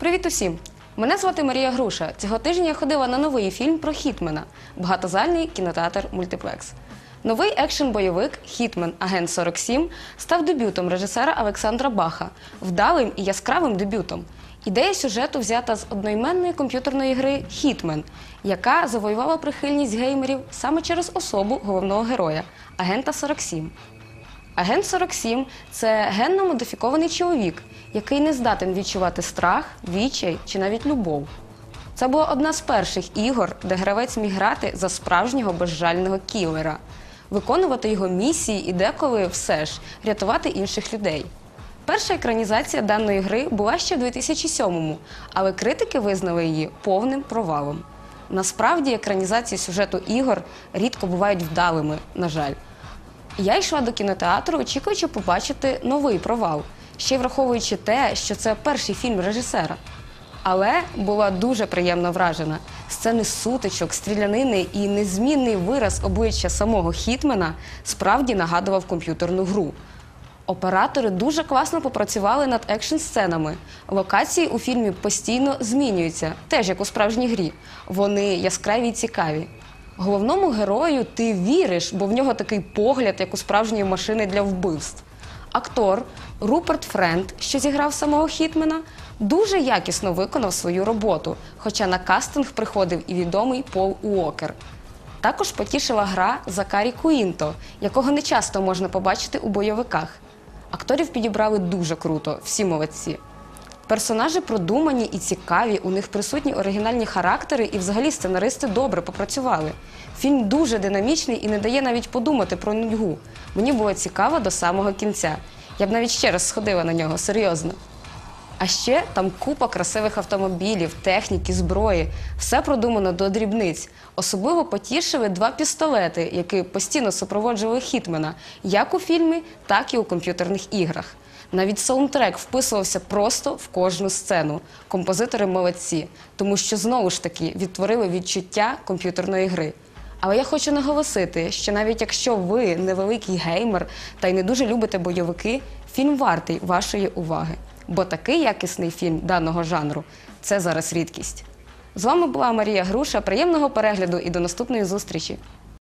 Привіт усім! Мене звати Марія Груша. Цього тижня я ходила на новий фільм про Хітмена багатозальний кінотеатр Мультиплекс. Новий екшен-бойовик Хітмен Агент 47 став дебютом режисера Олександра Баха, вдалим і яскравим дебютом. Ідея сюжету взята з одноіменної комп'ютерної гри Хітмен, яка завоювала прихильність геймерів саме через особу головного героя Агента 47. Агент 47 це генно модифікований чоловік, який не здатен відчувати страх, відчай чи навіть любов. Це була одна з перших ігор, де гравець міг грати за справжнього безжального кілера, виконувати його місії і деколи все ж рятувати інших людей. Перша екранізація даної гри була ще в 2007-му, але критики визнали її повним провалом. Насправді, екранізації сюжету ігор рідко бувають вдалими, на жаль. Я йшла до кінотеатру, очікуючи побачити новий провал, ще й враховуючи те, що це перший фільм режисера. Але була дуже приємно вражена. Сцени сутичок, стрілянини і незмінний вираз обличчя самого Хітмена справді нагадував комп'ютерну гру. Оператори дуже класно попрацювали над екшн-сценами. Локації у фільмі постійно змінюються, теж як у справжній грі. Вони яскраві і цікаві. Головному герою ти віриш, бо в нього такий погляд, як у справжньої машини для вбивств. Актор Руперт Френд, що зіграв самого Хітмена, дуже якісно виконав свою роботу, хоча на кастинг приходив і відомий Пол Уокер. Також потішила гра Закарі Куінто, якого не часто можна побачити у бойовиках. Акторів підібрали дуже круто, всі молодці. Персонажі продумані і цікаві, у них присутні оригінальні характери, і взагалі сценаристи добре попрацювали. Фільм дуже динамічний і не дає навіть подумати про нудьгу. Мені було цікаво до самого кінця. Я б навіть ще раз сходила на нього, серйозно. А ще там купа красивих автомобілів, техніки, зброї. Все продумано до дрібниць. Особливо потішили два пістолети, які постійно супроводжували Хітмена, як у фільмі, так і у комп'ютерних іграх. Навіть саундтрек вписувався просто в кожну сцену. Композитори молодці, тому що знову ж таки відтворили відчуття комп'ютерної гри. Але я хочу наголосити, що навіть якщо ви невеликий геймер та й не дуже любите бойовики, фільм вартий вашої уваги. Бо такий якісний фільм даного жанру це зараз рідкість. З вами була Марія Груша. Приємного перегляду і до наступної зустрічі!